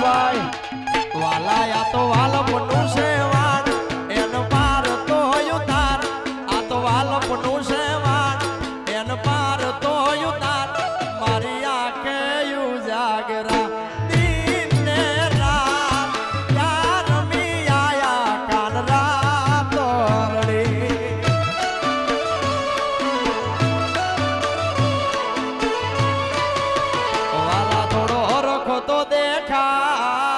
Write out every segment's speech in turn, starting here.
વાલા યા તો વાલપનું છે તો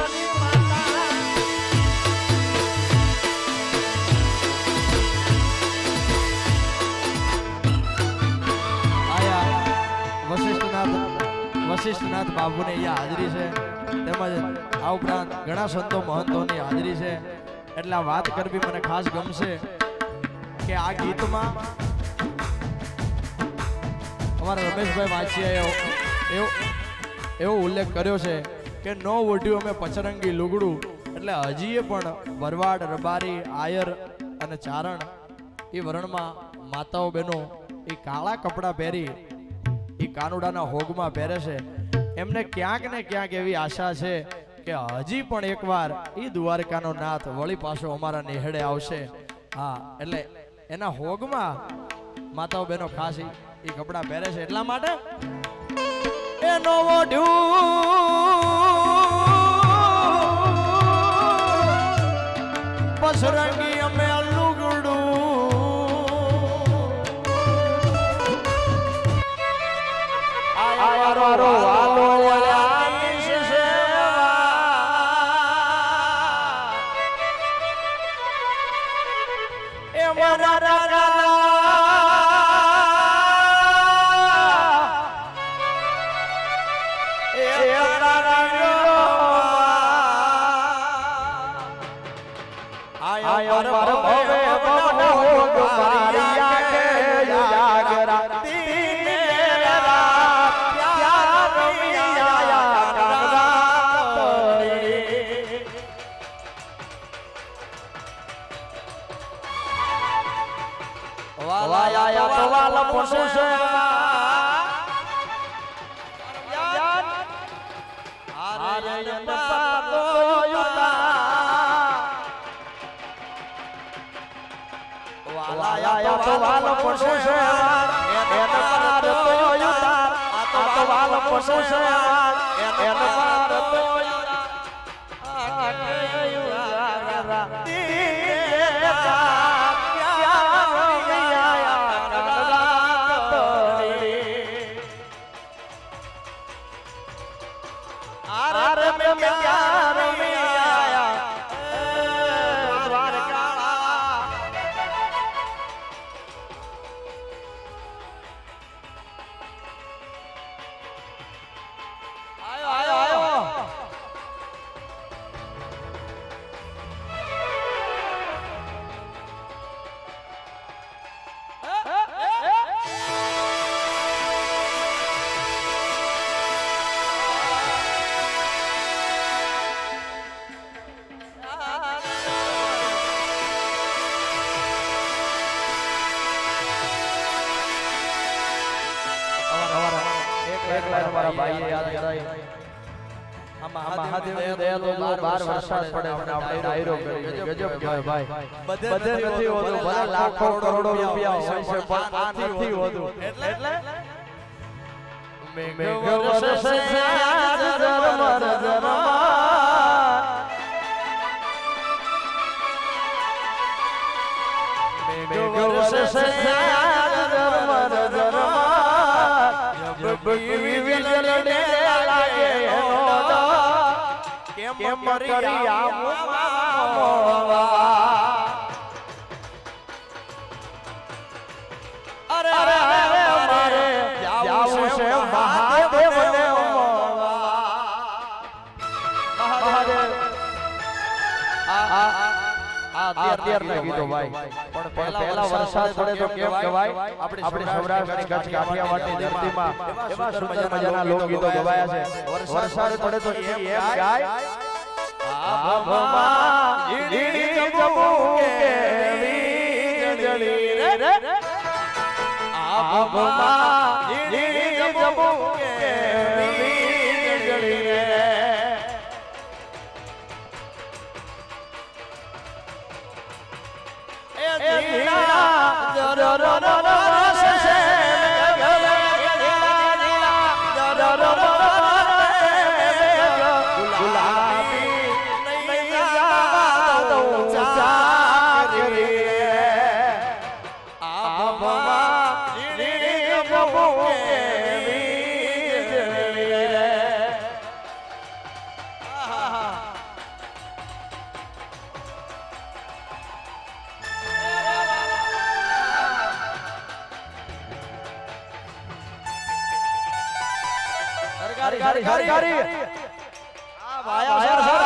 વશિષ્ઠનાથ બાબુની અહીંયા હાજરી છે. તેમજ આ ઉપરાંત ઘણા સંતો મહંતોની હાજરી છે. એટલે આ વાત કરવી મને ખાસ ગમશે કે આ ગીતમાં અમારા રમેશભાઈ માછીએ એવો એવો એવો ઉલ્લેખ કર્યો છે કે નો ઓઢ્યું અમે પચરંગી લુગડું. એટલે હજીએ પણ ભરવાડ, રબારી, આયર અને ચારણ એ વરણમાં માતાઓ બહેનો એ કાળા કપડાં પહેરી કાનુડાના હોગમાં પહેરે છે. એમને ક્યાંક ને ક્યાંક એવી આશા છે કે હજી પણ એકવાર એ દ્વારકાનો નાથ વળી પાછો અમારા નિહળે આવશે. હા, એટલે એના હોગમાં માતાઓ બહેનો ખાસ એ કપડા પહેરે છે એટલા માટે એનો પસરંગી પોસે છે એને પાર તો એક લાઈન અમારા ભાઈએ યાદ કરાઈ આ મહાદેવની દયા તો જો બાર વરસાદ પડે. પણ આપણે ડાયરો કરી. ગજબ કહેવાય ભાઈ. બધે નથી હોતું ભલે લાખો કરોડો રૂપિયા હોય છે પણ નથી હોતું એટલે મેઘ વરસે આજ ઝરમર ઝરમર. મેઘ વરસે આજ વરસાદ પડે તો એમ ગાય આભમાં ઈડી જબુકે વીજળી રે આભમાં ઈડી જબુકે ઈડી જબુકે વીજળી રે આહા સરકારી સરકારી આ ભાયા